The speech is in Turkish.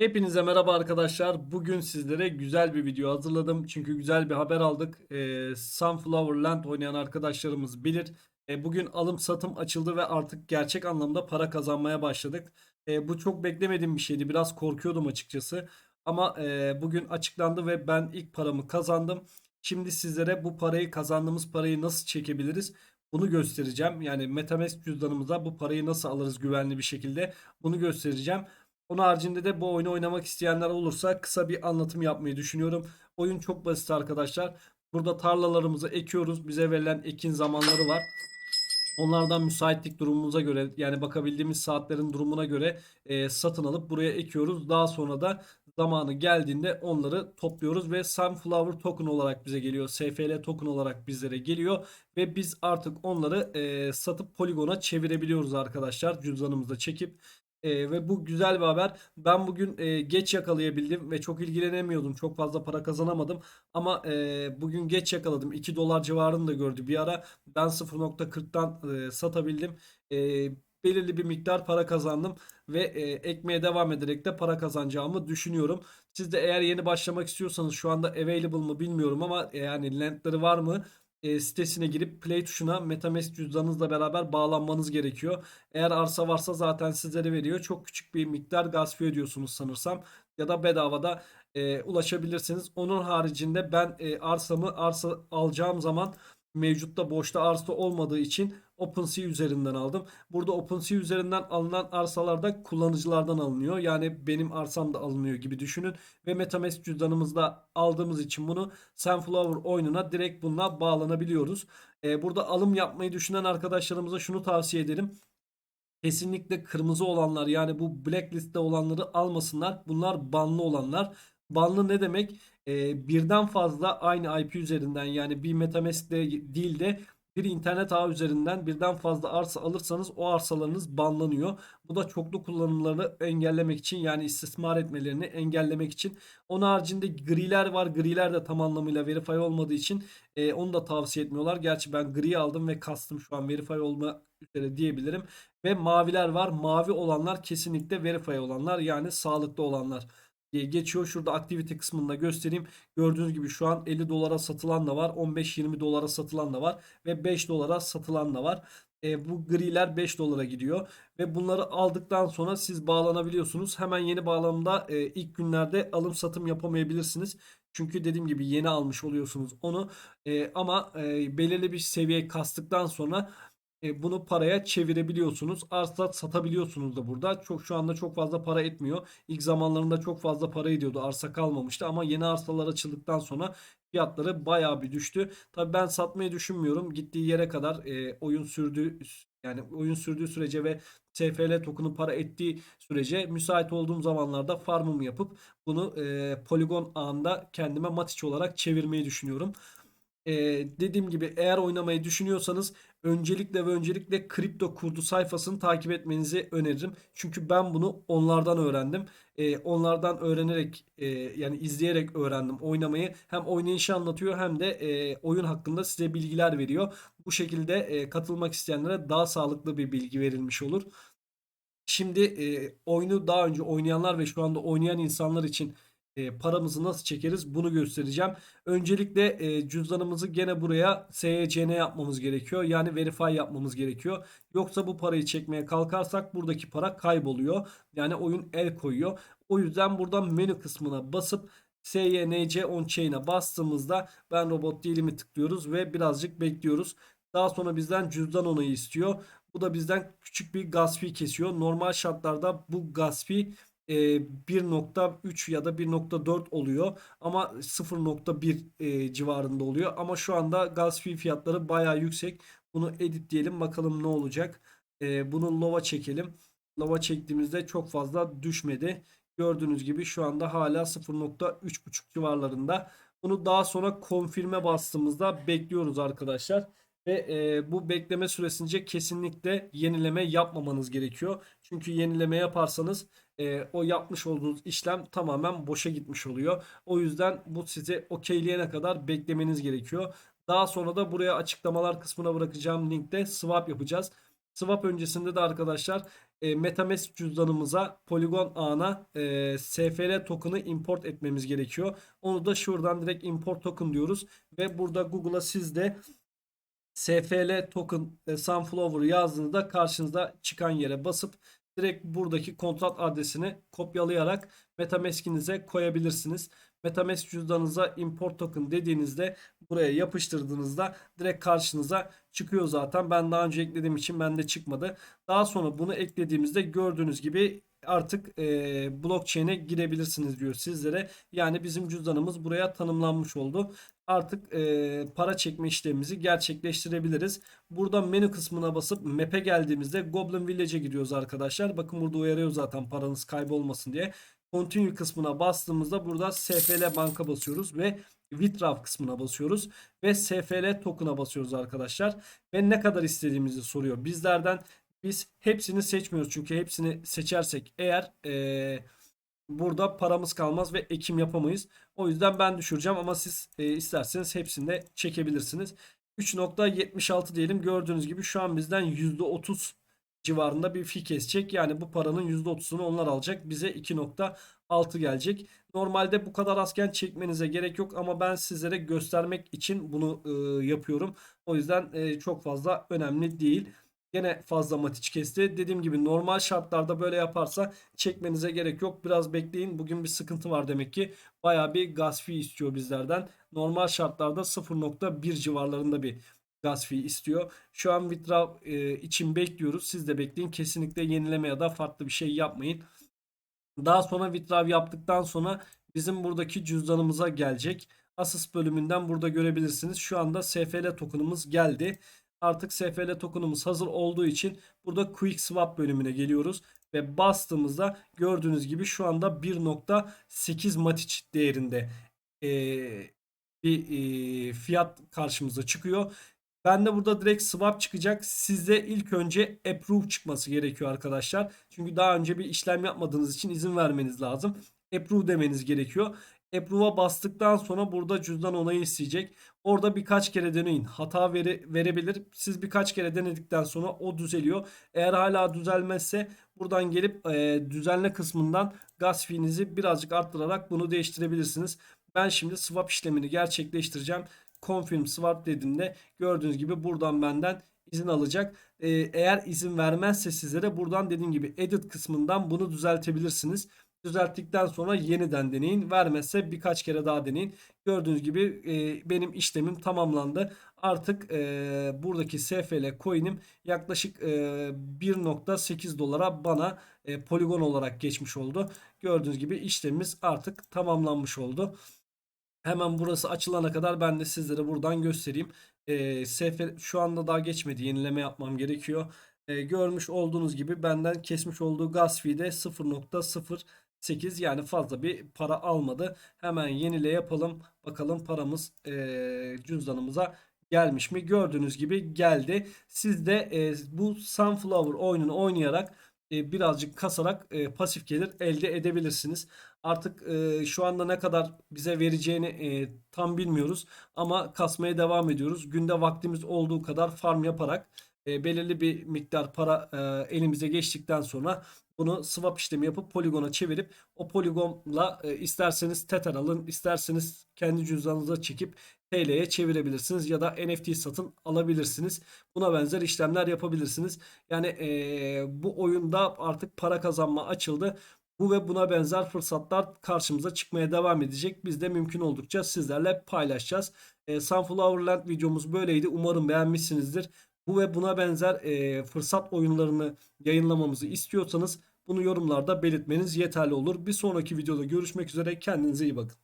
Hepinize merhaba arkadaşlar. Bugün sizlere güzel bir video hazırladım. Çünkü güzel bir haber aldık. Ee, Sunflower Land oynayan arkadaşlarımız bilir. Ee, bugün alım satım açıldı ve artık gerçek anlamda para kazanmaya başladık. Ee, bu çok beklemediğim bir şeydi. Biraz korkuyordum açıkçası. Ama e, bugün açıklandı ve ben ilk paramı kazandım. Şimdi sizlere bu parayı kazandığımız parayı nasıl çekebiliriz? Bunu göstereceğim. Yani Metamask cüzdanımıza bu parayı nasıl alırız güvenli bir şekilde bunu göstereceğim. Onun haricinde de bu oyunu oynamak isteyenler olursa kısa bir anlatım yapmayı düşünüyorum. Oyun çok basit arkadaşlar. Burada tarlalarımızı ekiyoruz. Bize verilen ekin zamanları var. Onlardan müsaitlik durumumuza göre yani bakabildiğimiz saatlerin durumuna göre e, satın alıp buraya ekiyoruz. Daha sonra da zamanı geldiğinde onları topluyoruz ve Sunflower token olarak bize geliyor. SFL token olarak bizlere geliyor ve biz artık onları e, satıp poligona çevirebiliyoruz arkadaşlar cüzdanımızda çekip. E, ve bu güzel bir haber. Ben bugün e, geç yakalayabildim ve çok ilgilenemiyordum. Çok fazla para kazanamadım. Ama e, bugün geç yakaladım. 2 dolar civarını da gördü bir ara. Ben 0.40'tan e, satabildim. E, belirli bir miktar para kazandım. Ve e, ekmeye devam ederek de para kazanacağımı düşünüyorum. Siz de eğer yeni başlamak istiyorsanız şu anda available mı bilmiyorum ama e, yani lentleri var mı? E, sitesine girip play tuşuna MetaMask cüzdanınızla beraber bağlanmanız gerekiyor. Eğer arsa varsa zaten sizlere veriyor. Çok küçük bir miktar gaz fee ödüyorsunuz sanırsam. Ya da bedavada e, ulaşabilirsiniz. Onun haricinde ben e, arsamı arsa alacağım zaman mevcutta boşta arsa olmadığı için OpenSea üzerinden aldım. Burada OpenSea üzerinden alınan arsalarda kullanıcılardan alınıyor. Yani benim arsam da alınıyor gibi düşünün. Ve MetaMask cüzdanımızda aldığımız için bunu Sunflower oyununa direkt bununla bağlanabiliyoruz. Ee, burada alım yapmayı düşünen arkadaşlarımıza şunu tavsiye ederim. Kesinlikle kırmızı olanlar yani bu blacklist'te olanları almasınlar. Bunlar banlı olanlar. Banlı ne demek? Ee, birden fazla aynı IP üzerinden yani bir MetaMask'te değil de bir internet ağı üzerinden birden fazla arsa alırsanız o arsalarınız banlanıyor. Bu da çoklu kullanımlarını engellemek için yani istismar etmelerini engellemek için. Onun haricinde griler var. Griler de tam anlamıyla verify olmadığı için e, onu da tavsiye etmiyorlar. Gerçi ben gri aldım ve kastım şu an verify olma üzere diyebilirim. Ve maviler var. Mavi olanlar kesinlikle verify olanlar yani sağlıklı olanlar geçiyor. Şurada activity kısmında göstereyim. Gördüğünüz gibi şu an 50 dolara satılan da var. 15-20 dolara satılan da var. Ve 5 dolara satılan da var. E, bu griler 5 dolara gidiyor. Ve bunları aldıktan sonra siz bağlanabiliyorsunuz. Hemen yeni bağlamda e, ilk günlerde alım satım yapamayabilirsiniz. Çünkü dediğim gibi yeni almış oluyorsunuz onu. E, ama e, belirli bir seviye kastıktan sonra bunu paraya çevirebiliyorsunuz. Arsa satabiliyorsunuz da burada. Çok şu anda çok fazla para etmiyor. İlk zamanlarında çok fazla para ediyordu. Arsa kalmamıştı ama yeni arsalar açıldıktan sonra fiyatları bayağı bir düştü. Tabii ben satmayı düşünmüyorum. Gittiği yere kadar e, oyun sürdüğü yani oyun sürdüğü sürece ve TFL token'ı para ettiği sürece müsait olduğum zamanlarda farmımı yapıp bunu e, Polygon ağında kendime matiç olarak çevirmeyi düşünüyorum. Ee, dediğim gibi eğer oynamayı düşünüyorsanız öncelikle ve öncelikle kripto kurdu sayfasını takip etmenizi öneririm. Çünkü ben bunu onlardan öğrendim. Ee, onlardan öğrenerek e, yani izleyerek öğrendim oynamayı. Hem oynayışı anlatıyor hem de e, oyun hakkında size bilgiler veriyor. Bu şekilde e, katılmak isteyenlere daha sağlıklı bir bilgi verilmiş olur. Şimdi e, oyunu daha önce oynayanlar ve şu anda oynayan insanlar için e, paramızı nasıl çekeriz bunu göstereceğim. Öncelikle e, cüzdanımızı gene buraya SYCN yapmamız gerekiyor. Yani verify yapmamız gerekiyor. Yoksa bu parayı çekmeye kalkarsak buradaki para kayboluyor. Yani oyun el koyuyor. O yüzden buradan menü kısmına basıp SYNC on chain'e bastığımızda ben robot değilimi tıklıyoruz ve birazcık bekliyoruz. Daha sonra bizden cüzdan onayı istiyor. Bu da bizden küçük bir gas fee kesiyor. Normal şartlarda bu gas fee 1.3 ya da 1.4 oluyor ama 0.1 e, civarında oluyor. Ama şu anda gaz fee fiyatları baya yüksek. Bunu edit diyelim bakalım ne olacak. E, bunu lova çekelim. Lova çektiğimizde çok fazla düşmedi. Gördüğünüz gibi şu anda hala 0.3.5 civarlarında. Bunu daha sonra konfirme bastığımızda bekliyoruz arkadaşlar ve e, bu bekleme süresince kesinlikle yenileme yapmamanız gerekiyor. Çünkü yenileme yaparsanız e, o yapmış olduğunuz işlem tamamen boşa gitmiş oluyor. O yüzden bu size okeyleyene kadar beklemeniz gerekiyor. Daha sonra da buraya açıklamalar kısmına bırakacağım linkte swap yapacağız. Swap öncesinde de arkadaşlar e, Metamask cüzdanımıza Polygon ağına e, SFR token'ı import etmemiz gerekiyor. Onu da şuradan direkt import token diyoruz ve burada Google'a siz de SFL token e, Sunflower yazdığınızda karşınıza çıkan yere basıp direkt buradaki kontrat adresini kopyalayarak Metamask'inize koyabilirsiniz. Metamask cüzdanınıza import token dediğinizde buraya yapıştırdığınızda direkt karşınıza çıkıyor zaten. Ben daha önce eklediğim için bende çıkmadı. Daha sonra bunu eklediğimizde gördüğünüz gibi artık e, blockchain'e girebilirsiniz diyor sizlere. Yani bizim cüzdanımız buraya tanımlanmış oldu. Artık e, para çekme işlemimizi gerçekleştirebiliriz. Burada menü kısmına basıp map'e geldiğimizde Goblin Village'e gidiyoruz arkadaşlar. Bakın burada uyarıyor zaten paranız kaybolmasın diye. Continue kısmına bastığımızda burada SFL banka basıyoruz ve Withdraw kısmına basıyoruz ve SFL token'a basıyoruz arkadaşlar. Ve ne kadar istediğimizi soruyor bizlerden. Biz hepsini seçmiyoruz çünkü hepsini seçersek eğer ee, burada paramız kalmaz ve ekim yapamayız. O yüzden ben düşüreceğim ama siz e, isterseniz hepsini de çekebilirsiniz. 3.76 diyelim gördüğünüz gibi şu an bizden %30 civarında bir fi kesecek. Yani bu paranın %30'unu onlar alacak. Bize 2.6 gelecek. Normalde bu kadar asken çekmenize gerek yok ama ben sizlere göstermek için bunu e, yapıyorum. O yüzden e, çok fazla önemli değil. Yine fazla matiç kesti. Dediğim gibi normal şartlarda böyle yaparsa çekmenize gerek yok. Biraz bekleyin. Bugün bir sıkıntı var demek ki. Baya bir gaz fee istiyor bizlerden. Normal şartlarda 0.1 civarlarında bir gaz fee istiyor. Şu an withdraw e, için bekliyoruz. Siz de bekleyin. Kesinlikle yenileme ya da farklı bir şey yapmayın. Daha sonra withdraw yaptıktan sonra bizim buradaki cüzdanımıza gelecek. Asıs bölümünden burada görebilirsiniz. Şu anda SFL tokenımız geldi. Artık SFL tokenımız hazır olduğu için burada Quick Swap bölümüne geliyoruz. Ve bastığımızda gördüğünüz gibi şu anda 1.8 Matic değerinde ee, bir e, fiyat karşımıza çıkıyor. Ben de burada direkt swap çıkacak. Size ilk önce approve çıkması gerekiyor arkadaşlar. Çünkü daha önce bir işlem yapmadığınız için izin vermeniz lazım. Approve demeniz gerekiyor. Approve'a bastıktan sonra burada cüzdan onayı isteyecek. Orada birkaç kere deneyin. Hata veri, verebilir. Siz birkaç kere denedikten sonra o düzeliyor. Eğer hala düzelmezse buradan gelip e, düzenle kısmından gaz fee'nizi birazcık arttırarak bunu değiştirebilirsiniz. Ben şimdi swap işlemini gerçekleştireceğim. Confirm swap dediğimde gördüğünüz gibi buradan benden izin alacak. Ee, eğer izin vermezse sizlere buradan dediğim gibi edit kısmından bunu düzeltebilirsiniz. Düzelttikten sonra yeniden deneyin. Vermezse birkaç kere daha deneyin. Gördüğünüz gibi e, benim işlemim tamamlandı. Artık e, buradaki SFL coin'im yaklaşık e, 1.8 dolara bana e, poligon olarak geçmiş oldu. Gördüğünüz gibi işlemimiz artık tamamlanmış oldu. Hemen burası açılana kadar ben de sizlere buradan göstereyim. E, SFL şu anda daha geçmedi. Yenileme yapmam gerekiyor. E, görmüş olduğunuz gibi benden kesmiş olduğu gas fee de 0.08 yani fazla bir para almadı. Hemen yenile yapalım. Bakalım paramız e, cüzdanımıza gelmiş mi? Gördüğünüz gibi geldi. Siz de e, bu Sunflower oyununu oynayarak e, birazcık kasarak e, pasif gelir elde edebilirsiniz. Artık e, şu anda ne kadar bize vereceğini e, tam bilmiyoruz ama kasmaya devam ediyoruz. Günde vaktimiz olduğu kadar farm yaparak e, belirli bir miktar para e, elimize geçtikten sonra bunu swap işlemi yapıp poligona çevirip o poligonla e, isterseniz Tether alın, isterseniz kendi cüzdanınıza çekip TL'ye çevirebilirsiniz ya da NFT satın alabilirsiniz. Buna benzer işlemler yapabilirsiniz. Yani e, bu oyunda artık para kazanma açıldı. Bu ve buna benzer fırsatlar karşımıza çıkmaya devam edecek. Biz de mümkün oldukça sizlerle paylaşacağız. E, Sunflower videomuz böyleydi. Umarım beğenmişsinizdir. Bu ve buna benzer e, fırsat oyunlarını yayınlamamızı istiyorsanız bunu yorumlarda belirtmeniz yeterli olur. Bir sonraki videoda görüşmek üzere. Kendinize iyi bakın.